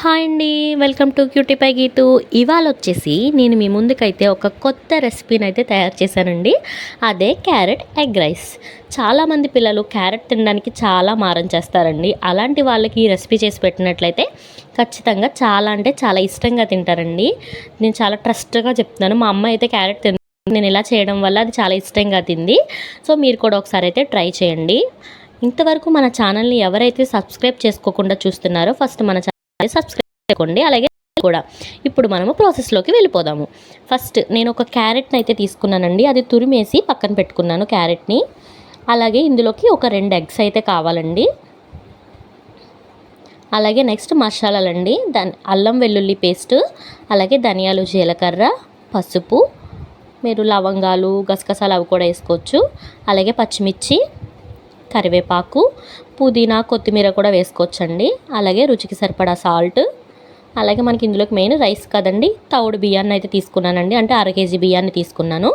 Hi అండి welcome to cutie pie Geethu. ఇవాళ వచ్చేసి నేను మీ ముందుకైతే ఒక కొత్త రెసిపీని అయితే తయారు చేశానండి. అదే క్యారెట్ ఎగ్ రైస్. చాలామంది పిల్లలు క్యారెట్ తినడానికి చాలా మారం చేస్తారండి. అలాంటి వాళ్ళకి ఈ రెసిపీ చేసి పెట్టినట్లయితే ఖచ్చితంగా చాలా అంటే చాలా ఇష్టంగా తింటారండి. నేను చాలా ట్రస్ట్గా చెప్తున్నాను. మా అమ్మ అయితే క్యారెట్ తిన నేను ఇలా చేయడం వల్ల అది చాలా ఇష్టంగా తింది. సో మీరు కూడా ఒకసారి అయితే ట్రై చేయండి. ఇంతవరకు మన ఛానల్ని ఎవరైతే సబ్స్క్రైబ్ చేసుకోకుండా చూస్తున్నారో ఫస్ట్ మన సబ్స్క్రైబ్ చేసుకోండి. అలాగే కూడా ఇప్పుడు మనము ప్రాసెస్లోకి వెళ్ళిపోదాము. ఫస్ట్ నేను ఒక క్యారెట్ని అయితే తీసుకున్నానండి. అది తురిమేసి పక్కన పెట్టుకున్నాను క్యారెట్ని అలాగే ఇందులోకి ఒక రెండు ఎగ్స్ అయితే కావాలండి. అలాగే నెక్స్ట్ మసాలాలండి. దాని అల్లం వెల్లుల్లి పేస్ట్ అలాగే ధనియాలు జీలకర్ర పసుపు మీరు లవంగాలు గసగసాలు అవి కూడా వేసుకోవచ్చు. అలాగే పచ్చిమిర్చి కరివేపాకు పుదీనా కొత్తిమీర కూడా వేసుకోవచ్చండి. అలాగే రుచికి సరిపడా సాల్ట్. అలాగే మనకి ఇందులోకి మెయిన్ రైస్ కదండి తౌడు బియ్యాన్ని అయితే తీసుకున్నానండి. అంటే అర కేజీ బియ్యాన్ని తీసుకున్నాను.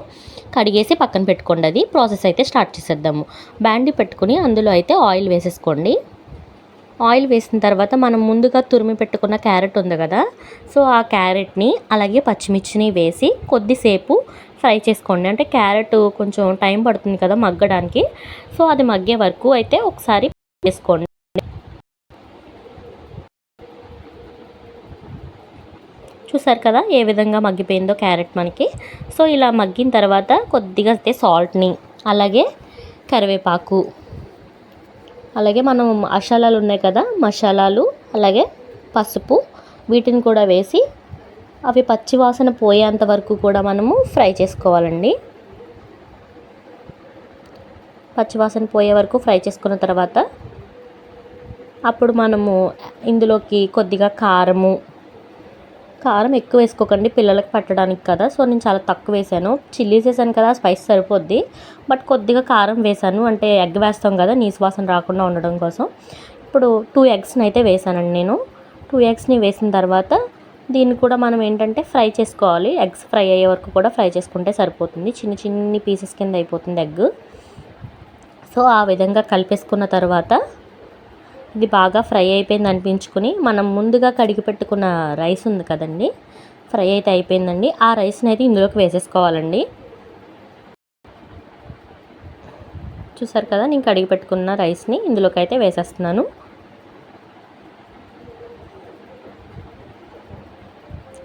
కడిగేసి పక్కన పెట్టుకోండి అది. ప్రాసెస్ అయితే స్టార్ట్ చేసేద్దాము. బ్యాండీ పెట్టుకుని అందులో అయితే ఆయిల్ వేసేసుకోండి. ఆయిల్ వేసిన తర్వాత మనం ముందుగా తురిమి పెట్టుకున్న క్యారెట్ ఉంది కదా సో ఆ క్యారెట్ని అలాగే పచ్చిమిర్చిని వేసి కొద్దిసేపు ఫ్రై చేసుకోండి. అంటే క్యారెట్ కొంచెం టైం పడుతుంది కదా మగ్గడానికి. సో అది మగ్గే వరకు అయితే ఒకసారి వేసుకోండి. చూసారు కదా ఏ విధంగా మగ్గిపోయిందో క్యారెట్ మనకి. సో ఇలా మగ్గిన తర్వాత కొద్దిగా అయితే సాల్ట్ని అలాగే కరివేపాకు అలాగే మనం మసాలాలు ఉన్నాయి కదా మసాలాలు అలాగే పసుపు వీటిని కూడా వేసి అవి పచ్చి వాసన పోయేంత వరకు కూడా మనము ఫ్రై చేసుకోవాలండి. పచ్చివాసన పోయే వరకు ఫ్రై చేసుకున్న తర్వాత అప్పుడు మనము ఇందులోకి కొద్దిగా కారము కారం ఎక్కువ వేసుకోకండి పిల్లలకి పట్టడానికి కదా. సో నేను చాలా తక్కువ వేసాను. చిల్లీస్ వేసాను కదా స్పైస్ సరిపోద్ది. బట్ కొద్దిగా కారం వేసాను. అంటే ఎగ్ వేస్తాం కదా నీసు వాసన రాకుండా ఉండడం కోసం. ఇప్పుడు టూ ఎగ్స్ని అయితే వేసానండి నేను. టూ ఎగ్స్ని వేసిన తర్వాత దీన్ని కూడా మనం ఏంటంటే ఫ్రై చేసుకోవాలి. ఎగ్స్ ఫ్రై అయ్యే వరకు కూడా ఫ్రై చేసుకుంటే సరిపోతుంది. చిన్న చిన్ని పీసెస్ కింద అయిపోతుంది ఎగ్. సో ఆ విధంగా కలిపేసుకున్న తర్వాత ఇది బాగా ఫ్రై అయిపోయింది అనిపించుకుని మనం ముందుగా కడిగి పెట్టుకున్న రైస్ ఉంది కదండి ఫ్రై అయితే అయిపోయిందండి. ఆ రైస్ని అయితే ఇందులోకి వేసేసుకోవాలండి. చూసారు కదా నేను కడిగి పెట్టుకున్న రైస్ని ఇందులోకి అయితే వేసేస్తున్నాను.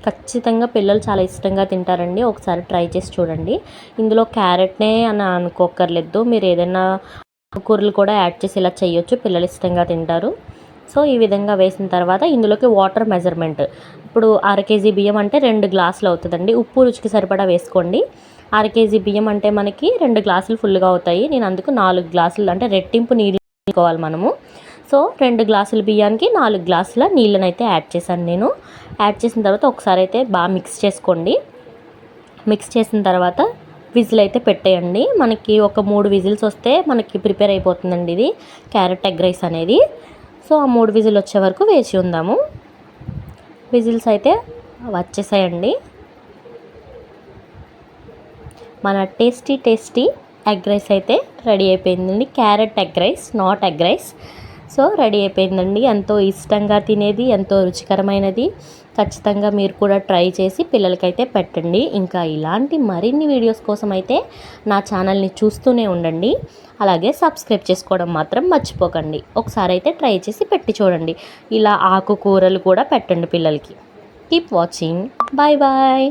ఖచ్చితంగా పిల్లలు చాలా ఇష్టంగా తింటారండి. ఒకసారి ట్రై చేసి చూడండి. ఇందులో క్యారెట్నే అని అనుకోకర్లేదు మీరు ఏదైనా కూరలు కూడా యాడ్ చేసి ఇలా చేయొచ్చు. పిల్లలు ఇష్టంగా తింటారు. సో ఈ విధంగా వేసిన తర్వాత ఇందులోకి వాటర్ మెజర్మెంట్. ఇప్పుడు అర కేజీ బియ్యం అంటే రెండు గ్లాసులు అవుతుందండి. ఉప్పు రుచికి సరిపడా వేసుకోండి. అర కేజీ బియ్యం అంటే మనకి రెండు గ్లాసులు ఫుల్గా అవుతాయి. నేను అందుకు నాలుగు గ్లాసులు అంటే రెట్టింపు నీళ్ళు తీసుకోవాలి మనము. సో రెండు గ్లాసుల బియ్యానికి నాలుగు గ్లాసుల నీళ్ళని అయితే యాడ్ చేశాను నేను. యాడ్ చేసిన తర్వాత ఒకసారి అయితే బాగా మిక్స్ చేసుకోండి. మిక్స్ చేసిన తర్వాత విజిల్ అయితే పెట్టేయండి. మనకి ఒక మూడు విజిల్స్ వస్తే మనకి ప్రిపేర్ అయిపోతుందండి ఇది క్యారెట్ ఎగ్ రైస్ అనేది. సో ఆ మూడు విజిల్ వచ్చే వరకు వేసి ఉందాము. విజిల్స్ అయితే వచ్చేసాయండి. మన టేస్టీ టేస్టీ ఎగ్ రైస్ అయితే రెడీ అయిపోయిందండి. Carrot egg rice not egg rice. So ready అయిపోయిందండి. ఎంతో ఇష్టంగా తినేది ఎంతో రుచికరమైనది. ఖచ్చితంగా మీరు కూడా ట్రై చేసి పిల్లలకైతే పెట్టండి. ఇంకా ఇలాంటి మరిన్ని వీడియోస్ కోసం అయితే నా ఛానల్ని చూస్తూనే ఉండండి. అలాగే సబ్స్క్రైబ్ చేసుకోవడం మాత్రం మర్చిపోకండి. ఒకసారి అయితే ట్రై చేసి పెట్టి చూడండి. ఇలా ఆకుకూరలు కూడా పెట్టండి పిల్లలకి. Keep watching. Bye bye.